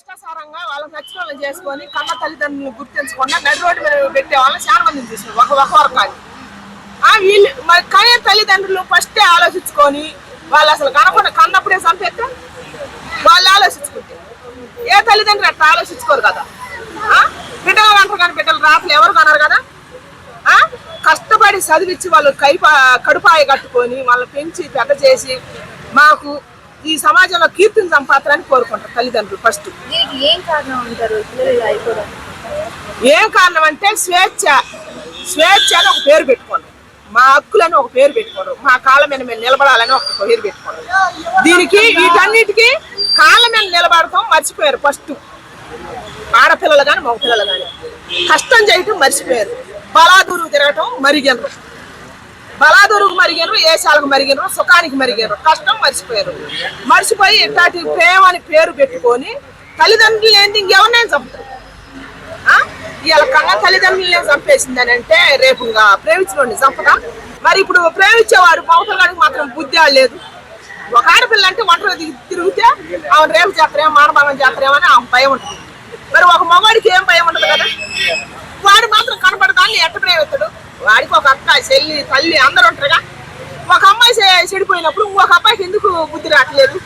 ఇష్టాసారంగా వాళ్ళకి నచ్చిన వాళ్ళని చేసుకొని కన్న తల్లిదండ్రులు గుర్తించకుండా నడి రోడ్డు మీద పెట్టే వాళ్ళని చాలా మందిని చూసిన ఒక ఒక వర్గాన్ని. వీళ్ళు మరి కనే తల్లిదండ్రులు ఫస్టే ఆలోచించుకొని వాళ్ళు అసలు కనకుండా కన్నప్పుడే చంపేస్తే వాళ్ళు ఆలోచించుకుంటే. ఏ తల్లిదండ్రులు అట్లా ఆలోచించుకోరు కదా? బిడ్డలు అంటారు కానీ బిడ్డలు రాత్రులు ఎవరు కన్నారు కదా? కష్టపడి చదివించి వాళ్ళు కైపా కడుపాయ కట్టుకొని వాళ్ళని పెంచి పెద్ద చేసి మాకు ఈ సమాజంలో కీర్తిని సంపాదనని కోరుకుంటారు తల్లిదండ్రులు ఫస్ట్ ఏం కారణం అంటారు? ఏం కారణం అంటే స్వేచ్ఛ. స్వేచ్ఛ అని ఒక పేరు పెట్టుకోండి. మా హక్కులని ఒక పేరు పెట్టుకోండి. మా కాళ్ళ మీద మేము నిలబడాలని ఒక పేరు పెట్టుకోండి. దీనికి వీటన్నిటికీ కాళ్ళ మీద నిలబడతాం మర్చిపోయారు ఫస్ట్ ఆడపిల్లలు కానీ మగ పిల్లలు కానీ కష్టం చేయటం మర్చిపోయారు. బలాదూరు తిరగటం మరిగినరు. బలాదూరుకు మరిగారు ఏసాలకు మరిగారు సుఖానికి మరిగారు కష్టం మర్చిపోయారు. మర్చిపోయి ఇట్లాంటి ప్రేమ అని పేరు పెట్టుకొని తల్లిదండ్రులు ఏంటి ఇంకెవరినైనా చంపుతారు. ఆ? ఇవాళ కన్న తల్లిదండ్రులనే చంపేసిందని అంటే రేపు ఇంకా చంపదా మరి ఇప్పుడు ప్రేమించేవాడు పవతలగాడికి మాత్రం బుద్ధి లేదు. ఒక ఆడపిల్ల అంటే ఒంటరి దిగి తిరిగితే ఆమె రేపు చేస్తారేమో మానభంగం చేస్తారేమో అని ఆమె భయం ఉంటుంది. మరి ఒక మగవాడికి ఏం భయం ఉండదు కదా? వాడు మాత్రం కనపడదాన్ని ఎట్ట ప్రేమిస్తాడు? వాడికి ఒక అక్క చెల్లి తల్లి అందరూ ఉంటారుగా. ఒక అమ్మాయి చెడిపోయినప్పుడు ఇంకొక అబ్బాయికి ఎందుకు బుద్ధి రావట్లేదు?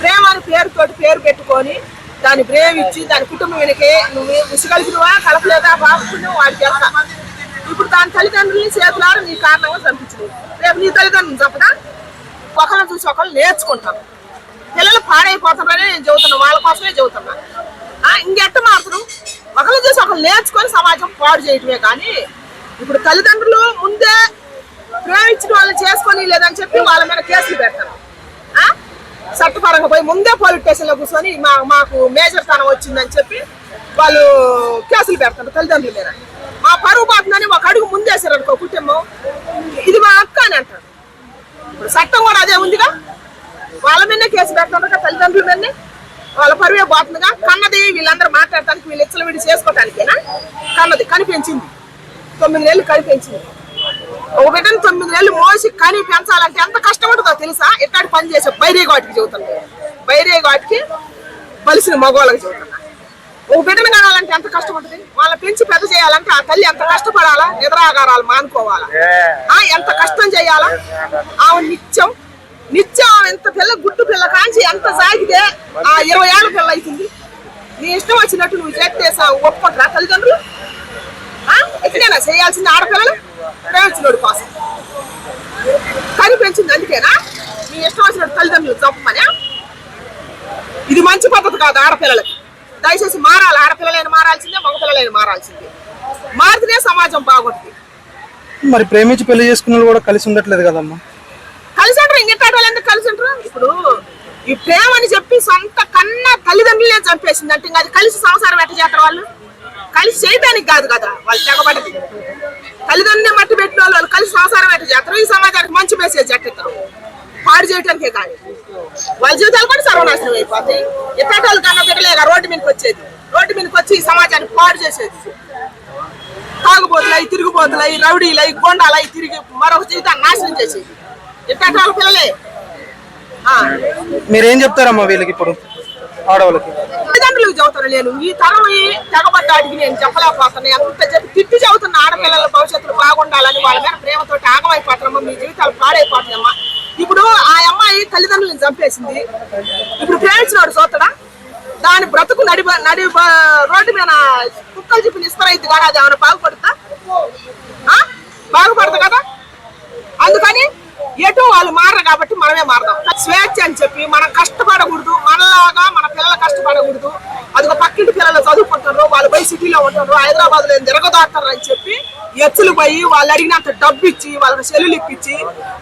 ప్రేమ అని పేరుతోటి పేరు పెట్టుకొని దాన్ని ప్రేమించి దాని కుటుంబం వెనకే నువ్వు ఉసిగలిగినవా కలపలేదా బాగున్నావు వాడికి వెళ్తా ఇప్పుడు దాని తల్లిదండ్రులని చేతులారా నీ కారణంగా చంపించలేదు. రేపు నీ తల్లిదండ్రులు చంపదా? ఒకరిని చూసి ఒకరు నేర్చుకుంటారు. పిల్లలు పాడైపోతున్నారని నేను చెబుతున్నా వాళ్ళ కోసమే చెబుతున్నా. ఇంకెట్ట మాత్రం ఒకరిని చూసి ఒకరు నేర్చుకొని సమాజం పాడు చేయటమే కానీ ఇప్పుడు తల్లిదండ్రులు ముందే ప్రేమించిన వాళ్ళని చేసుకొని లేదని చెప్పి వాళ్ళ మీద కేసులు పెడతారు. చట్టపరంగా పోయి ముందే పోలీస్ స్టేషన్లో కూర్చొని మా మాకు మేజర్ స్థానం వచ్చిందని చెప్పి వాళ్ళు కేసులు పెడతారు తల్లిదండ్రుల మీద. మా పరువు పోతుందని ఒక అడుగు ముందేశారు అనుకో కుటుంబం. ఇది మా అక్క అని అంటారు. ఇప్పుడు చట్టం కూడా అదే ఉందిగా. వాళ్ళ మీదనే కేసు పెడతారు తల్లిదండ్రుల మీదనే. వాళ్ళ పరువే పోతుందిగా. కన్నది వీళ్ళందరూ మాట్లాడటానికి వీళ్ళు ఇచ్చలు విడి చేసుకోవటానికేనా కన్నది కనిపించింది. తొమ్మిది నెలలు కనిపించింది ఒక బిడ్డను తొమ్మిది నెలలు మోసి కని పెంచాలంటే ఎంత కష్టం ఉంటుందో తెలుసా? ఎట్లాంటి పని చేసే బైరేగాటికి చెబుతాను బైరేగాటికి బలిసిన మగవాళ్ళకి చెబుతున్నా ఒక బిడ్డను కనాలంటే ఎంత కష్టం ఉంటుంది వాళ్ళ పెంచి పెద్ద చేయాలంటే ఆ తల్లి ఎంత కష్టపడాలా? నిద్రాగారాలు మానుకోవాలా? ఆ ఎంత కష్టం చేయాలా? ఆమె నిత్యం నిత్యం ఆమె ఎంత పిల్ల గుడ్డు పిల్ల కాంచి ఎంత సాగితే ఆ ఇరవై ఏళ్ళ పిల్ల అవుతుంది. నీ ఇష్టం వచ్చినట్టు నువ్వు చేస్తే ఒప్పుకుంటారా తల్లిదండ్రులు ఇట్లనేనా చేయాల్సింది ఆడపిల్లలు ప్రేమించినోడు కోసం. కని పెంచింది అందుకేనా? నీ ఇష్టం వచ్చినట్టు తల్లిదండ్రులు చంపమని. ఇది మంచి పద్ధతి కాదు ఆడపిల్లలకి. దయచేసి మారాలి ఆడపిల్లలైన మారాల్సిందే మగపిల్లలైన మారాల్సిందే. మారితేనే సమాజం బాగుంటుంది. మరి ప్రేమించి పెళ్ళి చేసుకున్న కూడా కలిసి ఉండట్లేదు కదమ్మా? కలిసి ఉంటారు ఇంకెట్టాడు వాళ్ళు ఎందుకు కలిసి ఉంటారు ఇప్పుడు ఈ ప్రేమ అని చెప్పి సొంత కన్న తల్లిదండ్రులే చంపేసింది అంటే ఇంకా అది కలిసి సంసారం ఎట్ట చేస్తారు వాళ్ళు? కలిసి చేయడానికి కాదు కదా వాళ్ళు తెగబడది తల్లిదండ్రులే మట్టి పెట్టిన వాళ్ళు కలిసి సంసారం ఎట్ట చేస్తారు. ఈ సమాజానికి మంచి మెసేజ్ ఎట్టిస్తారు పాడు చేయడానికే కాదు. వాళ్ళ జీవితాలు కూడా సర్వనాశనం అయిపోతాయి. ఎప్పటి వాళ్ళు కన్నా బిడ్డలేగా రోడ్డు మీదకి వచ్చేది. రోడ్డు మీదకి వచ్చి ఈ సమాజాన్ని పాడు చేసేది. తాగుబోతులై తిరుగుబోతులై రౌడీలై గోండాలై తిరిగి మరొక జీవితాన్ని నాశనం చేసేది. ఎప్పటి పిల్లలే ఆ, మీరేం చెప్తారమ్మా వీళ్ళకి ఇప్పుడు? ఆడవాళ్ళకి? తల్లిదండ్రులకు చదువుతారు నేను ఈ తరం తెగబడ్డ అడిగి నేను చెప్పలేకపోతున్నా. ఎంత చెప్పి తిట్టి చదువుతున్న ఆడపిల్లల భవిష్యత్తులు బాగుండాలని వాళ్ళ మీద ప్రేమతో ఆగమైపోతారమ్మా మీ జీవితాలు పాడైపోతున్నాయమ్మా. ఇప్పుడు ఆ అమ్మాయి తల్లిదండ్రులను చంపేసింది. ఇప్పుడు ప్రేమించినవాడు చూస్తాడా? దాని బ్రతుకు నడి నడి రోడ్డు మీద కుక్కలు చెప్పిన ఇస్తరైద్ది కానీ అది ఏమైనా బాగుపడుతుందా బాగుపడతా బాగుపడదు కదా? అందుకని ఎటు వాళ్ళు మారరు కాబట్టి మనమే మారదాం. స్వేచ్ఛ అని చెప్పి మనం కష్టపడకూడదు మనలాగా మన పిల్లలు కష్టపడకూడదు. అది ఒక పక్కింటి పిల్లలు చదువుకుంటారు వాళ్ళు పోయి సిటీలో ఉంటారు హైదరాబాద్లో తిరగదాటారు అని చెప్పి ఎత్తులు పోయి వాళ్ళు అడిగినంత డబ్బు ఇచ్చి వాళ్ళకి సెల్లులు ఇప్పించి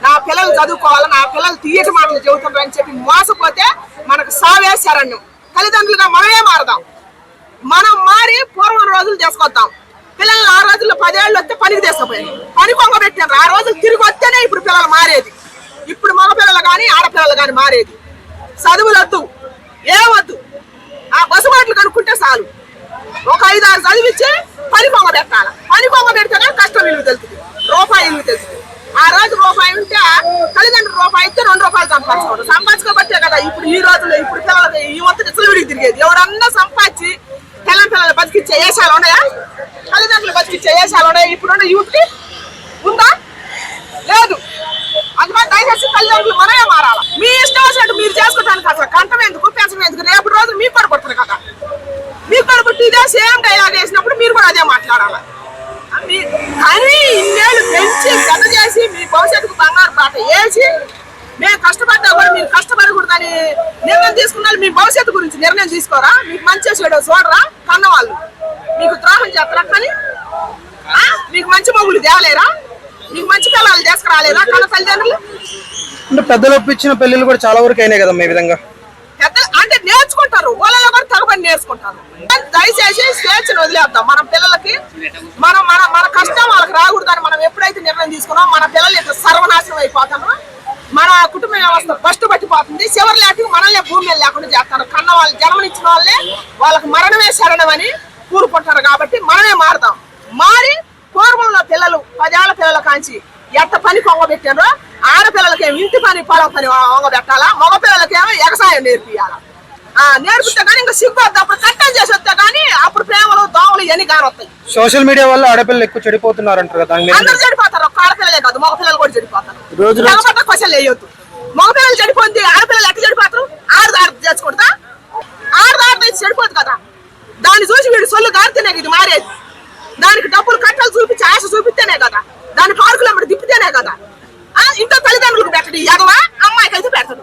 నా పిల్లలు చదువుకోవాలి నా పిల్లలు తీయటి మాటలు చెబుతున్నారు అని చెప్పి మోసపోతే మనకు సావే శరణ్యం. తల్లిదండ్రులుగా మనమే మారదాం. మనం మారి పూర్వం రోజులు చేసుకొద్దాం. పిల్లలు ఆ రోజుల్లో పదేళ్ళు వస్తే పనికి తీసుకుపోయారు. పని కొంగ పెట్టారు ఆ రోజులు తిరిగి వస్తేనే ఇప్పుడు పిల్లలు మారేది. ఇప్పుడు మగ పిల్లలు కానీ ఆడపిల్లలు కానీ మారేది. చదువులు వద్దు. ఏమొద్దు ఆ బస్సు మాటలు కనుక్కుంటే చాలు. ఒక ఐదు ఆరు చదివించి పని కొంగ పెట్టాలి? పని కొంగ పెడితేనే కష్టం విలువ తెలుస్తుంది. రూపాయి విలువ తెలుస్తుంది. ఆ రోజు రూపాయి ఉంటే తల్లిదండ్రులు రూపాయి ఇస్తే రెండు రూపాయలు సంపాదించుకోండి సంపాదించుకోబట్టే కదా ఇప్పుడు ఈ రోజుల్లో ఇప్పుడు పిల్లలకి ఈ ఒత్తిడి చిలువిడికి తిరిగేది. ఎవరన్నా సంపాదించి పిల్లల పిల్లలు బతికిచ్చే వేషాలు ఉన్నాయా? తల్లిదండ్రులు బతికిచ్చే వేషాలు ఉన్నాయా ఇప్పుడున్న యూత్కి ఉందా? లేదు. అందుకని దయచేసి తల్లిదండ్రులు మనమే మారాల. మీ ఇష్టం వచ్చినట్టు మీరు చేసుకోవడానికి అసలు కంటం ఎందుకు పెంచడం ఎందుకు? రేపు రోజు మీకు కూడా పడుతుంది కదా. మీకు కూడా పుట్టి ఇదే సేమ్ డైలాగ్ వేసినప్పుడు మీరు కూడా అదే మాట్లాడాలి? కానీ ఇన్నేళ్ళు పెంచి జత చేసి మీ భవిష్యత్తుకు బంగారు పాట వేసి మేము కష్టపడ్డా కూడా మీరు కష్టపడకూడదని నిర్ణయం తీసుకున్నారు. మీ భవిష్యత్తు గురించి నిర్ణయం తీసుకోరా? మీకు మంచి చెడు చూడరా? కన్నవాళ్ళు. మీకు ద్రోహం చేస్తారా? కానీ? మీకు మంచి మొగులు తేవలేరా? మీకు మంచి పిల్లలు తీసుకురాలేదా కన్న తల్లిదండ్రులు? అంటే పెద్దలు ఒప్పించిన పెళ్ళిళ్ళు కూడా చాలా వరకు అయినాయి కదమ్మా ఈ విధంగా. పెద్ద అంటే నేర్చుకుంటారు. వాళ్ళలో కూడా తరబడి నేర్చుకుంటారు. దయచేసి స్వేచ్ఛను వదిలేద్దాం. మన పిల్లలకి మనం మన మన కష్టం వాళ్ళకి రాకూడదని మనం ఎప్పుడైతే నిర్ణయం తీసుకున్నాం మన పిల్లలు ఇట్లా సర్వనాశనం అయిపోతామో? మన కుటుంబ వ్యవస్థ ఫస్ట్ పట్టిపోతుంది. చివరి లేక మనల్ని భూమి లేకుండా చేస్తారు. కన్న వాళ్ళు జన్మనిచ్చిన వాళ్ళే వాళ్ళకి మరణమే శరణమని కూరుకుంటారు కాబట్టి మనమే మారుదాం మారి పూర్వంలో పిల్లలు పదేళ్ళ పిల్లల కాంచి ఎంత పని కొంగబెట్టారో ఆడపిల్లలకేమో ఇంటి పని పొలం పని వంగబెట్టాలా మగ పిల్లలకేమో ఎగసాయం నేర్పియాలా? ఆ నేర్పితే కానీ ఇంకా సిగ్గు వద్దు. అప్పుడు కట్టలు చేసి వస్తే కానీ అప్పుడు ప్రేమలు దోమలు ఇవన్నీ కానొస్తాయి సోషల్ మీడియా వల్ల ఆడపిల్లలు ఎక్కువ చెడిపోతున్నారు అంటారు కదా అందరూ చెడిపోతారు. ఒక్క ఆడపిల్లలే కాదు మగ పిల్లలు కూడా చెడిపోతారు. రోజు తెగబడ్డ క్వశ్చన్ వేయొద్దు. మగ పిల్లలు చెడిపోతే ఆడపిల్లలు ఎట్లా చెడిపోతారు? ఆడది ఆడది చేసుకుంటా? ఆడది ఆడది చెడిపోదు కదా. దాన్ని సొల్లు గారితేనే ఇది మారేది? దానికి డబ్బులు కట్టలు చూపించి ఆశ చూపిస్తేనే కదా. దాని పార్కులు అమ్మడి తిప్పితేనే కదా. ఆ, ఇంట్లో తల్లిదండ్రులకు పెట్టడు. ఎగవా? అమ్మాయికి అయితే పెట్టడు